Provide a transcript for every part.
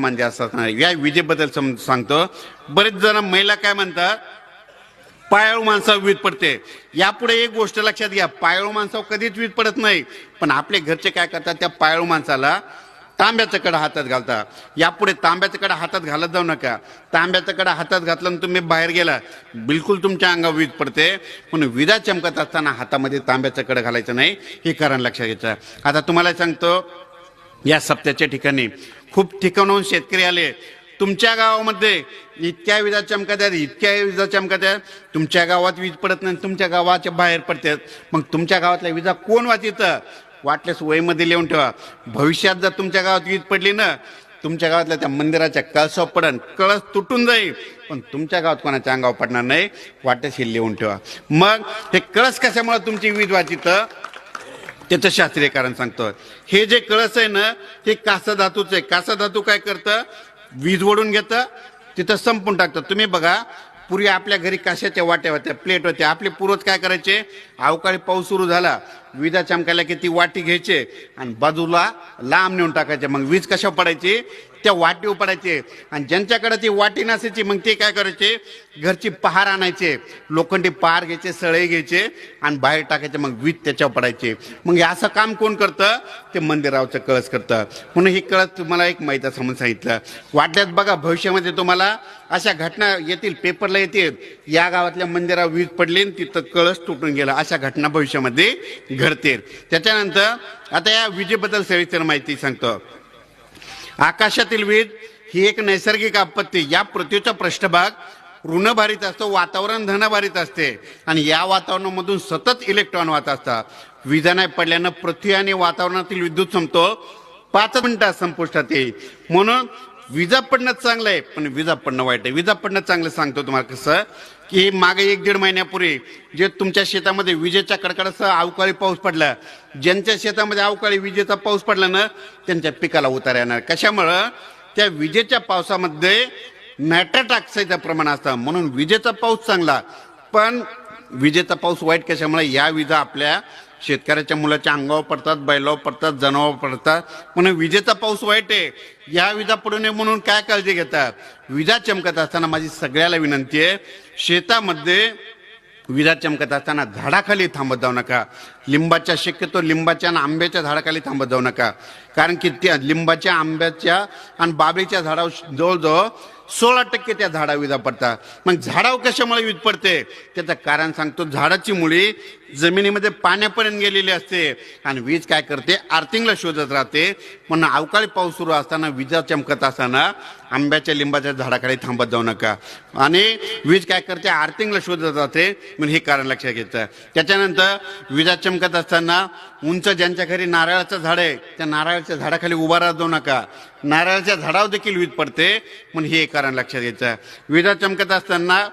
म्हणजे असतात नाही या विजेबद्दल सम सांगतो. बरेच जण महिला काय म्हणतात? पायाळू माणसावर वीज पडते. यापुढे एक गोष्ट लक्षात घ्या. पायाळू माणसावर कधीच वीज पडत नाही. पण आपले घरचे काय करतात? त्या पायाळू माणसाला तांब्याचं कडा हातात घालता यापुढे तांब्याचं कडा हातात घालत जाऊ नका. तांब्याचं कडा हातात घातलं आणि तुम्ही बाहेर गेला. बिलकुल तुमच्या अंगावर वीज पडते. पण विजा चमकत असताना हातामध्ये तांब्याचं कडा घालायचं नाही. हे कारण लक्षात घ्यायचं. आता तुम्हाला सांगतो या सप्त्याच्या ठिकाणी. खूप ठिकाणाहून शेतकरी आले. तुमच्या गावामध्ये इतक्या विजा चमकत आहेत इतक्या विजा चमकत आहेत तुमच्या गावात वीज पडत नाही तुमच्या गावाच्या बाहेर पडतात मग तुमच्या गावातल्या विजा कोण वाचितं? वाटल्यास वयमध्ये लिहून ठेवा. भविष्यात जर तुमच्या गावात वीज पडली ना तुमच्या गावातल्या त्या मंदिराच्या कळसावर पडन. कळस तुटून जाईल. पण तुमच्या गावात कोणाच्या अंगावर पडणार नाही? वाटल्यास हे लिहून ठेवा. मग हे कळस कशामुळे तुमची वीज वाचितं? त्याचं शास्त्रीय कारण सांगतो हे जे कळस आहे ना ते कासा धातूच आहे. कासा धातू काय करतं? वीज ओढून घेतं तिथं संपून टाकतं. तुम्ही बघा पूर्वी आपल्या घरी काशाच्या वाट्या होत्या प्लेट होत्या. आपले पूर्वज काय करायचे? अवकाळी पाऊस सुरू झाला. विजा चमकायला की ती वाटी घ्यायचे आणि बाजूला लांब नेऊन टाकायचे. मग वीज कशा पडायची? त्या वाटी पडायचे आणि ज्यांच्याकडे ती वाटी नसायची मग ते काय करायचे? घरची पहार आणायचे. लोखंडी पहार घ्यायचे सळे घ्यायचे आणि बाहेर टाकायचे मग वीज त्याच्यावर पडायचे. मग हे असं काम कोण करतं? ते मंदिरावचं कळस करतं. म्हणून ही कळस तुम्हाला एक माहिती समजून सांगितलं. वाटल्यात बघा भविष्यामध्ये तुम्हाला अशा घटना येतील पेपरला येतील. या गावातल्या मंदिरावर वीज पडली आणि तिथं कळस तुटून गेला. अशा घटना भविष्यामध्ये घडतील. त्याच्यानंतर आता या विजेबद्दल सविस्तर माहिती सांगतो. आकाशातील वीज ही एक नैसर्गिक आपत्ती. या पृथ्वीचा पृष्ठभाग ऋणभारित असतो वातावरण धनभारित असते. आणि या वातावरणामधून सतत इलेक्ट्रॉन वाहत असतात. विजा नाही पडल्यानं पृथ्वी आणि वातावरणातील विद्युत संपतो पाच मिनिटात संपुष्टात येईल. म्हणून विजा पडणं चांगलं आहे पण विजा पडणं वाईट आहे. विजा पडणं चांगलं सांगतो तुम्हाला कसं की मागे एक दीड महिन्यापूर्वी जे तुमच्या शेतामध्ये विजेच्या कडकडासह अवकाळी पाऊस पडला ज्यांच्या शेतामध्ये अवकाळी विजेचा पाऊस पडला ना त्यांच्या पिकाला उतार येणार. कशामुळं? त्या विजेच्या पावसामध्ये नायट्रेट ऑक्साईडचं प्रमाण असतं म्हणून विजेचा पाऊस चांगला. पण विजेचा पाऊस वाईट कशामुळे? या विजा आपल्या शेतकऱ्याच्या मुलाच्या अंगावर पडतात बैलावर पडतात जनावर पडतात. म्हणून विजेचा पाऊस वाईट आहे. या विजा पडू नये म्हणून काय काळजी घेतात? विजा चमकत असताना माझी सगळ्याला विनंती आहे शेतामध्ये विजा चमकत असताना झाडाखाली थांबत जाऊ नका. लिंबाच्या शक्यतो लिंबाच्या आणि आंब्याच्या झाडाखाली थांबत जाऊ नका. कारण की त्या लिंबाच्या आंब्याच्या आणि बाबेच्या झाडावर जवळजवळ सोळा टक्के त्या झाडा विजा पडतात. मग झाडावर कशामुळे वीज पडते? त्याचं कारण सांगतो झाडाची मुळी जमिनीमध्ये पाण्यापर्यंत गेलेली असते. आणि वीज काय करते? आर्थिंगला शोधत राहते. म्हणून अवकाळी पाऊस सुरू असताना विजा चमकत असताना आंब्याच्या लिंबाच्या झाडाखाली थांबत जाऊ नका. आणि वीज काय करते? आर्थिंगला शोधत राहते. म्हणून हे कारण लक्षात घेतं त्याच्यानंतर विजा चमकत असताना उंच ज्यांच्या घरी नारळाचं झाड आहे त्या नारळाच्या झाडाखाली उभा राहत जाऊ नका. नारळाच्या झाडावर देखील वीज पडते. म्हणून हे कारण लक्षात घ्यायचं विजा चमकत असताना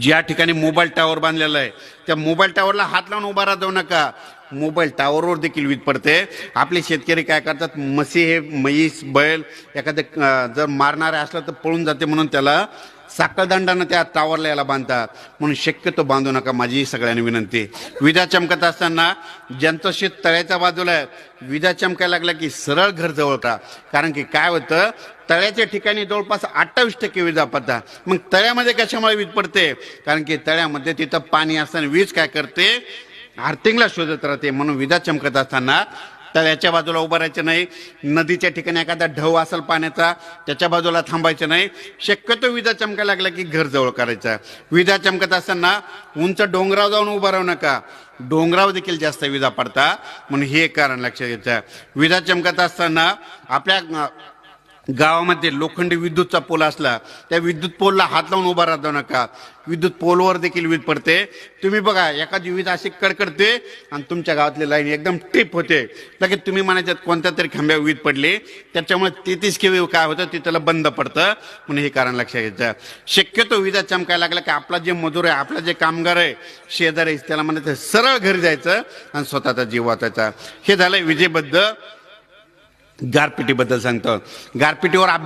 ज्या ठिकाणी मोबाईल टॉवर बांधलेला आहे त्या मोबाईल टावरला हात लावून उभा राहत नका. मोबाईल टावरवर देखील वीज पडते. आपले शेतकरी काय करतात म्हशी हे म्हैस बैल एखादं जर मारणारे असलं तर पळून जाते म्हणून त्याला साखळदंडानं त्या टावरला याला बांधतात. म्हणून शक्यतो बांधू नका माझी सगळ्यांनी विनंती. विजा चमकत असताना ज्यांचं शेत तळ्याच्या बाजूला आहे विजा चमकायला लागल्या की सरळ घर जवळ का कारण की काय होतं तळ्याच्या ठिकाणी जवळपास अठ्ठावीस टक्के विजा पडतात. मग तळ्यामध्ये कशामुळे वीज पडते? कारण की तळ्यामध्ये तिथं पाणी असताना वीज काय करते? आर्थिंगला शोधत राहते. म्हणून विजा चमकत असताना तर याच्या बाजूला उभं राहायचं नाही. नदीच्या ठिकाणी एखादा ढव असेल पाण्याचा त्याच्या बाजूला थांबायचं नाही. शक्यतो विजा चमकायला लागला की घर जवळ करायचं. विजा चमकत असताना उंच डोंगराव जाऊन उभं राहू नका. डोंगराव देखील जास्त विजा पडतात म्हणून हे एक कारण लक्षात घ्यायचं. विजा चमकत असताना आपल्या गावामध्ये लोखंडी विद्युतचा पोल असला त्या विद्युत पोलला हात लावून उभा राहतो नका. विद्युत पोलवर देखील वीज पडते. तुम्ही बघा एखादी वीज अशी कडकडते आणि तुमच्या गावातली लाईन एकदम टिप होते. लगेच तुम्ही म्हणायच्यात कोणत्या तरी खांब्यावर वीज पडली? त्याच्यामुळे तेहतीस केवी काय होतं ते त्याला बंद पडतं. म्हणून हे कारण लक्षात घ्यायचं. शक्यतो विजा चमकायला लागला की आपला जे मजूर आहे आपला जे कामगार आहे शेजारी आहे, त्याला म्हणायचं सरळ घरी जायचं आणि स्वतःचा जीव वाचायचा. हे झालं विजेबद्दल. गारपिटीबद्दल सांगतो. गारपिटीवर